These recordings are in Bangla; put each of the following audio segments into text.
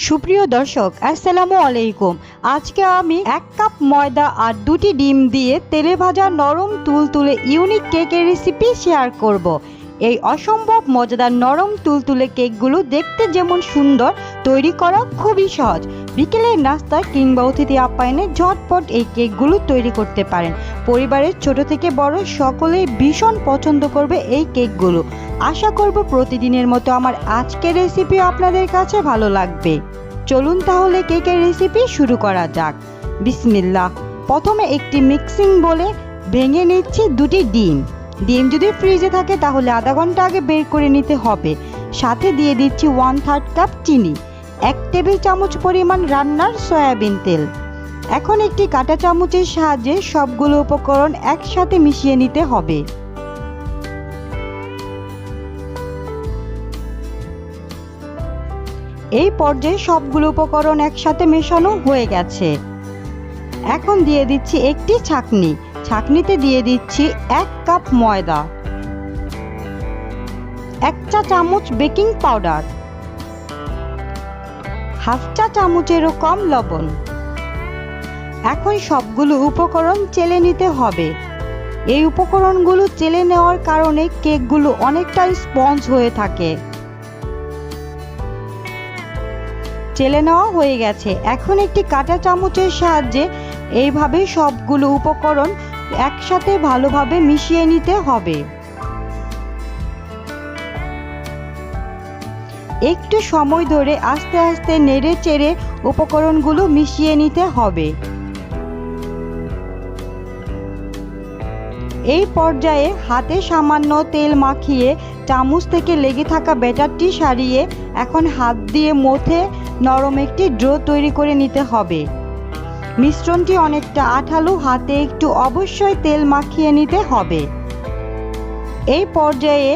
সুপ্রিয় দর্শক, আসসালামু আলাইকুম আজকে আমি এক কাপ ময়দা আর দুটি ডিম দিয়ে তেলে ভাজা নরম তুলতুলে ইউনিক কেকের রেসিপি শেয়ার করব। এই অসম্ভব মজাদার নরম তুলতুলে কেকগুলো দেখতে যেমন সুন্দর, তৈরি করা খুবই সহজ। বিকেলের নাস্তা কিংবা অতিথি আপ্যায়নে ঝটপট এই কেকগুলো তৈরি করতে পারেন। পরিবারের ছোট থেকে বড় সকলেই ভীষণ পছন্দ করবে এই কেকগুলো। আশা করব প্রতিদিনের মতো আমার আজকের রেসিপি আপনাদের কাছে ভালো লাগবে। চলুন তাহলে কেকের রেসিপি শুরু করা যাক। বিসমিল্লাহ। প্রথমে একটি মিক্সিং বলে ভেঙে নিচ্ছি দুটি ডিম। ডিম যদি ফ্রিজে থাকে, তাহলে আধা ঘণ্টা আগে বের করে নিতে হবে। সাথে দিয়ে দিচ্ছি ওয়ান থার্ড কাপ চিনি, এক টেবিল চামচ পরিমাণ রান্নার সয়াবিন তেল। এখন একটি কাঁটা চামচের সাহায্যে সবগুলো উপকরণ একসাথে মিশিয়ে নিতে হবে। এই পর্যায়ে সবগুলো উপকরণ একসাথে মেশানো হয়ে গেছে। এখন দিয়ে দিচ্ছি একটি ছাকনি ছাকনিতে দিয়ে দিচ্ছি এক কাপ ময়দা, এক চা চামচ বেকিং পাউডার, হাফ চা চামচেরও কম লবণ। এখন সবগুলো উপকরণ চেলে নিতে হবে। এই উপকরণগুলো চেলে নেওয়ার কারণে কেকগুলো অনেকটা স্পঞ্জ হয়ে থাকে। চেলে নেওয়া হয়ে গেছে। এখন একটি কাঁটা চামচের সাহায্যে এইভাবে সবগুলো উপকরণ একসাথে ভালোভাবে মিশিয়ে নিতে হবে। একটু সময় ধরে আস্তে আস্তে নেড়ে চেড়ে উপকরণগুলো মিশিয়ে নিতে হবে। এই পর্যায়ে হাতে সামান্য তেল মাখিয়ে চামচ থেকে লেগে থাকা ব্যাটারটি সারিয়ে এখন হাত দিয়ে মথে নরম একটি ড্রো তৈরি করে নিতে হবে। মিশ্রণটি অনেকটা আঠালো হাতে একটু অবশ্যই তেল মাখিয়ে নিতে হবে। এই পর্যায়ে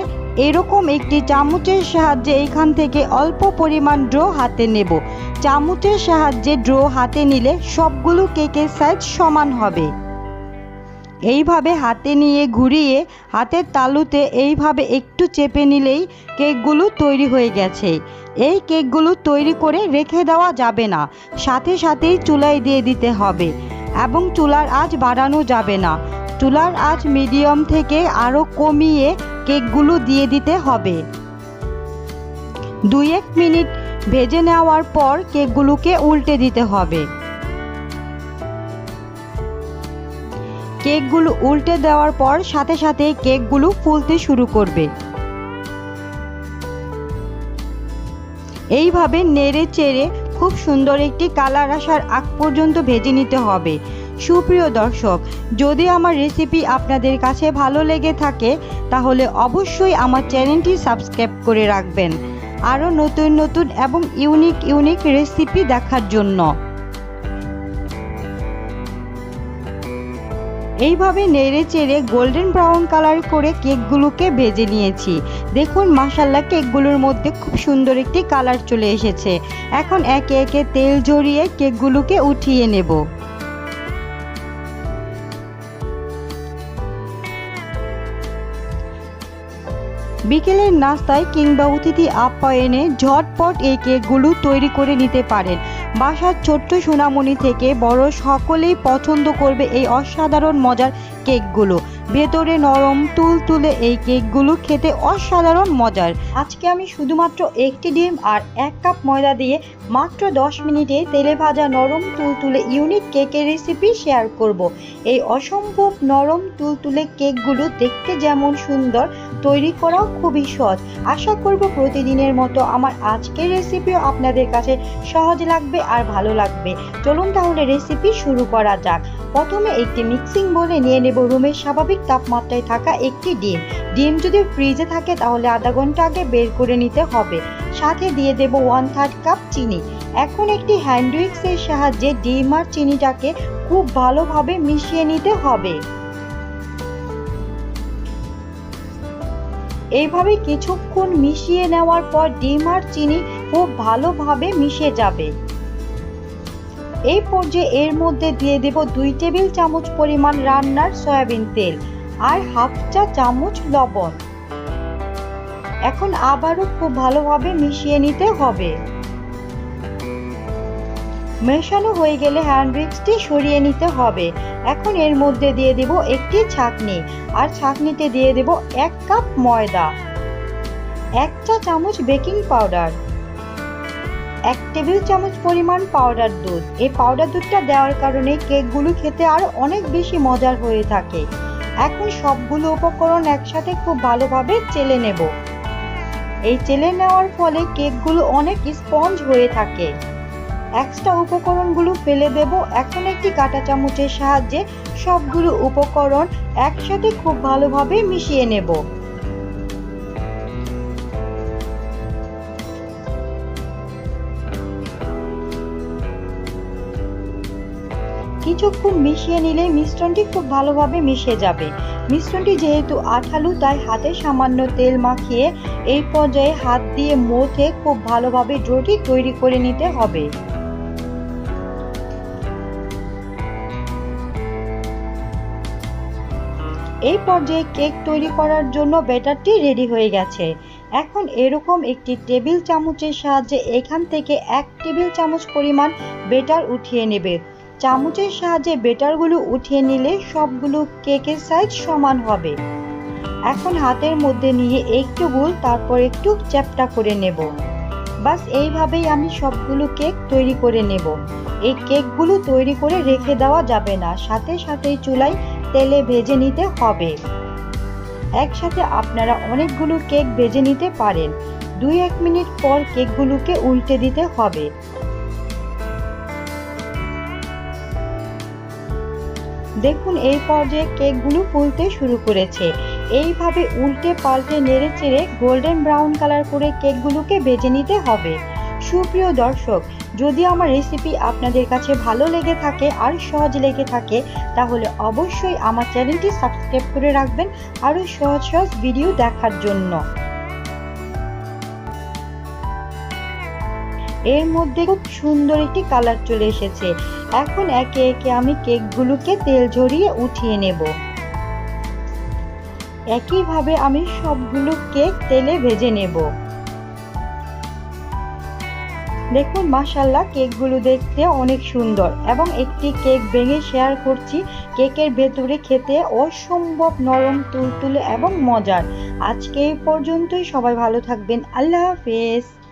এরকম একটি চামচের সাহায্যে এখান থেকে অল্প পরিমাণ ড্রো হাতে নেব। চামচের সাহায্যে ড্রো হাতে নিলে সবগুলো কেকের সাইজ সমান হবে। এইভাবে হাতে নিয়ে ঘুরিয়ে হাতের তালুতে এইভাবে একটু চেপে নিলেই কেকগুলো তৈরি হয়ে গেছে। এই কেকগুলো তৈরি করে রেখে দেওয়া যাবে না। সাথে সাথেই চুলায় দিয়ে দিতে হবে এবং চুলার আঁচ বাড়ানো যাবে না। চুলার আঁচ মিডিয়াম থেকে আরও কমিয়ে কেকগুলো দিয়ে দিতে হবে। দুই এক মিনিট ভেজে নেওয়ার পর কেকগুলোকে উল্টে দিতে হবে। কেকগুলো উল্টে দেওয়ার পর সাথে সাথে কেকগুলো ফুলতে শুরু করবে। এইভাবে নেড়ে চেড়ে খুব সুন্দর একটি কালার আসার আগ পর্যন্ত ভেজে নিতে হবে। সুপ্রিয় দর্শক, যদি আমার রেসিপি আপনাদের কাছে ভালো লেগে থাকে, তাহলে অবশ্যই আমার চ্যানেলটি সাবস্ক্রাইব করে রাখবেন। আরও নতুন নতুন এবং ইউনিক ইউনিক রেসিপি দেখার জন্য। এইভাবে নেড়ে চেড়ে গোল্ডেন ব্রাউন কালার করে কেকগুলোকে ভেজে নিয়েছি। দেখুন মাসাল্লা কেকগুলোর মধ্যে খুব সুন্দর একটি কালার চলে এসেছে। এখন একে একে তেল জড়িয়ে কেকগুলোকে উঠিয়ে নেব। বিকেলের নাস্তায় কিংবা অতিথি আপ্যায়নে ঝটপট এই কেকগুলো তৈরি করে নিতে পারেন। বাসার ছোট্ট সোনামণি থেকে বড় সকলেই পছন্দ করবে এই অসাধারণ মজার কেকগুলো। ভেতরে নরম তুল তুলে এই কেকগুলো খেতে অসাধারণ মজার। আজকে আমি শুধুমাত্র একটি ডিম আর এক কাপ ময়দা দিয়ে মাত্র দশ মিনিটে তেলে ভাজা নরম তুল তুলে ইউনিক কেকের রেসিপি শেয়ার করব। এই অসম্ভব নরম তুল তুলে কেকগুলো দেখতে যেমন সুন্দর, তৈরি করাও খুবই সহজ। আশা করব প্রতিদিনের মতো আমার আজকের রেসিপিও আপনাদের কাছে সহজ লাগবে আর ভালো লাগবে। চলুন তাহলে রেসিপি শুরু করা যাক। প্রথমে একটি মিক্সিং বলে নিয়ে নেব রুমের স্বাভাবিক তাপমাত্রায় থাকা একটি ডিম। ডিম যদি ফ্রিজে থাকে তাহলে আধা ঘণ্টা আগে বের করে নিতে হবে। সাথে দিয়ে দেব ওয়ান থার্ড কাপ চিনি। এখন একটি হ্যান্ড উইক্সের সাহায্যে ডিম আর চিনিটাকে খুব ভালোভাবে মিশিয়ে নিতে হবে। এইভাবে কিছুক্ষণ মিশিয়ে নেওয়ার পর ডিম আর চিনি খুব ভালোভাবে মিশে যাবে। এই পর্যায়ে এর মধ্যে দিয়ে দেব দুই টেবিল চামচ পরিমাণ রান্নার সয়াবিন তেল আর হাফ চা চামচ লবণ। এখন আবারও খুব ভালোভাবে মিশিয়ে নিতে হবে। মেশানো হয়ে গেলে হ্যান্ড সরিয়ে নিতে হবে। এখন এর মধ্যে দিয়ে দেব একটি ছাকনি আর ছাকনিতে দিয়ে দেব এক কাপ ময়দা। এক চা চামচ বেকিং পাউডার। এক টেবিল চামচ পরিমাণ পাউডার দুধ। এই পাউডার দুধটা দেওয়ার কারণে কেকগুলো খেতে আরও অনেক বেশি মজার হয়ে থাকে। এখন সবগুলো উপকরণ একসাথে খুব ভালোভাবে চেলে নেব। এই চেলে নেওয়ার ফলে কেকগুলো অনেক স্পঞ্জ হয়ে থাকে। এক্সট্রা উপকরণগুলো ফেলে দেব। এখন একটি কাঁটা চামচের সাহায্যে সবগুলো উপকরণ একসাথে খুব ভালোভাবে মিশিয়ে নেব। কিছুক্ষণ মিশিয়ে নিলে মিশ্রণটি খুব ভালোভাবে মিশে যাবে। মিশ্রণটি যেহেতু আঠালু, তাই হাতে সামান্য তেল মাখিয়ে এই পর্যায়ে হাত দিয়ে মথে খুব ভালোভাবে ডোটি তৈরি করে নিতে হবে। এই পর্যায়ে কেক তৈরি করার জন্য ব্যাটারটি রেডি হয়ে গেছে। এখন এরকম একটি টেবিল চামচের সাহায্যে এখান থেকে এক টেবিল চামচ পরিমাণ বেটার উঠিয়ে নেবে। চামচের সাহায্যে বেটারগুলো উঠিয়ে নিলে সবগুলো কেকের সাইজ সমান হবে। এখন হাতের মধ্যে নিয়ে একটু গোল, তারপর একটু চ্যাপটা করে নেব। বাস এইভাবেই আমি সবগুলো কেক তৈরি করে নেব। এই কেকগুলো তৈরি করে রেখে দেওয়া যাবে না। সাথে সাথেই চুলায় তেলে ভেজে নিতে হবে। একসাথে আপনারা অনেকগুলো কেক ভেজে নিতে পারেন। দুই এক মিনিট পর কেকগুলোকে উল্টে দিতে হবে। দেখুন এই পর্যায়ে কেকগুলো ফুলতে শুরু করেছে। এইভাবে উল্টে পাল্টে নেড়ে চেড়ে গোল্ডেন ব্রাউন কালার করে কেকগুলোকে ভেজে নিতে হবে। সুপ্রিয় দর্শক, যদি আমার রেসিপি আপনাদের কাছে ভালো লেগে থাকে আর সহজ লেগে থাকে, তাহলে অবশ্যই আমার চ্যানেলটি সাবস্ক্রাইব করে রাখবেন আরও সহজ সহজ ভিডিও দেখার জন্য। এর মধ্যে খুব সুন্দর একটি কালার চলে এসেছে। এখন একে একে আমি কেকগুলোকে তেল ঝরিয়ে উঠিয়ে নেব। একইভাবে আমি সবগুলো কেক তেলে ভেজে নেব। দেখুন মাসাল্লাহ কেকগুলো দেখতে অনেক সুন্দর এবং একটি কেক ভেঙে শেয়ার করছি। কেকের ভেতরে খেতে অসম্ভব নরম, তুলতুলে এবং মজার। আজকে এই পর্যন্তই। সবাই ভালো থাকবেন। আল্লাহ হাফেজ।